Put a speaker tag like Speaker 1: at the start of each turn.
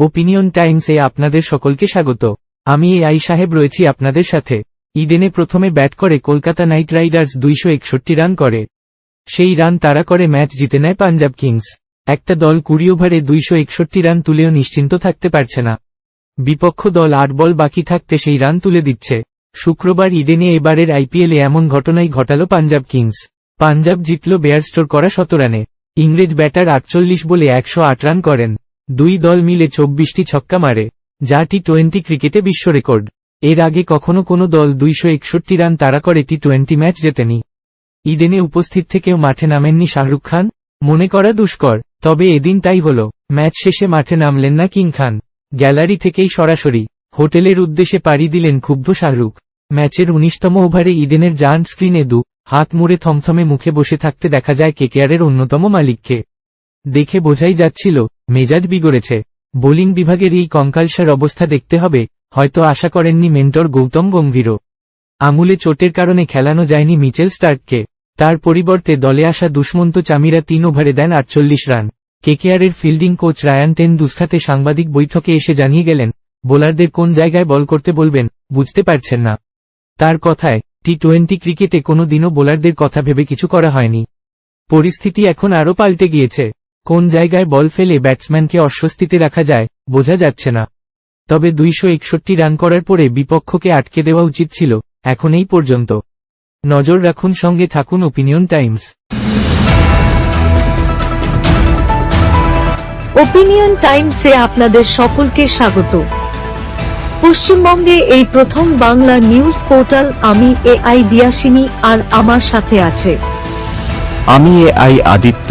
Speaker 1: Opinion টাইমসে আপনাদের সকলকে স্বাগত। আমি এ আই সাহেব রয়েছি আপনাদের সাথে। ইডেনে প্রথমে ব্যাট করে কলকাতা নাইট রাইডার্স দুইশো একষট্টি রান করে। সেই রান তারা করে ম্যাচ জিতে নেয় পাঞ্জাব কিংস। একটা দল কুড়ি ওভারে দুইশো একষট্টি রান তুলেও নিশ্চিন্ত থাকতে পারছে না। বিপক্ষ দল আট বল বাকি থাকতে সেই রান তুলে দিচ্ছে। শুক্রবার ইডেনে এবারের আইপিএলে এমন ঘটনাই ঘটালো পাঞ্জাব কিংস। পাঞ্জাব জিতল বেয়ারস্টোর করা শত রানে ইংরেজ ব্যাটার আটচল্লিশ বলে একশো আট রান করেন। দুই দল মিলে চব্বিশটি ছক্কা মারে, যা টি টোয়েন্টি ক্রিকেটে বিশ্ব রেকর্ড। এর আগে কখনো কোনো দল দুইশো একষট্টি রান তারা করে টি টোয়েন্টি ম্যাচ জেতেনি। ইডেনে উপস্থিত থেকেও মাঠে নামেননি শাহরুখ খান, মনে করা দুষ্কর, তবে এদিন তাই হল, ম্যাচ শেষে মাঠে নামলেন না কিং খান। গ্যালারি থেকেই সরাসরি, হোটেলের উদ্দেশ্যে পাড়ি দিলেন ক্ষুব্ধ শাহরুখ। ম্যাচের উনিশতম ওভারে ইডেনের জান স্ক্রিনে দু, হাত মুড়ে থমথমে মুখে বসে থাকতে দেখা যায় কেকেআরের অন্যতম মালিককে। দেখে বোঝাই যাচ্ছিল মেজাজ বিগড়েছে। বোলিং বিভাগের এই কঙ্কালসার অবস্থা দেখতে হবে, হয়তো আশা করেননি মেন্টর গৌতম গম্ভীরও। আঙুলে চোটের কারণে খেলানো যায়নি মিচেল স্টার্ককে। তার পরিবর্তে দলে আসা দুষ্মন্ত চামিরা তিন ওভারে দেন আটচল্লিশ run. কেকেআরের fielding coach Ryan ten Doeschate সাংবাদিক বৈঠকে এসে জানিয়ে গেলেন, বোলারদের কোন জায়গায় বল করতে বলবেন, বুঝতে পারছেন না। তার কথায় টি টোয়েন্টি ক্রিকেটে কোনো দিনও বোলারদের কথা ভেবে কিছু করা হয়নি। পরিস্থিতি এখন আরও পাল্টে গিয়েছে। কোন জায়গায় বল ফেলে ব্যাটসম্যানকে অস্বস্তিতে রাখা যায় বোঝা যাচ্ছে না। তবে দুইশো একষট্টি রান করার পরে বিপক্ষকে আটকে দেওয়া উচিত ছিল এখন এই পর্যন্ত। নজর রাখুন সঙ্গে থাকুন ওপিনিয়ন টাইমস
Speaker 2: ওপিনিয়ন টাইমসে আপনাদের সকলকে স্বাগত। পশ্চিমবঙ্গে এই প্রথম বাংলা নিউজ পোর্টাল আমি এ আই দিয়াসিনী আর আমার সাথে আছে।
Speaker 3: আমি এ আই আদিত্য।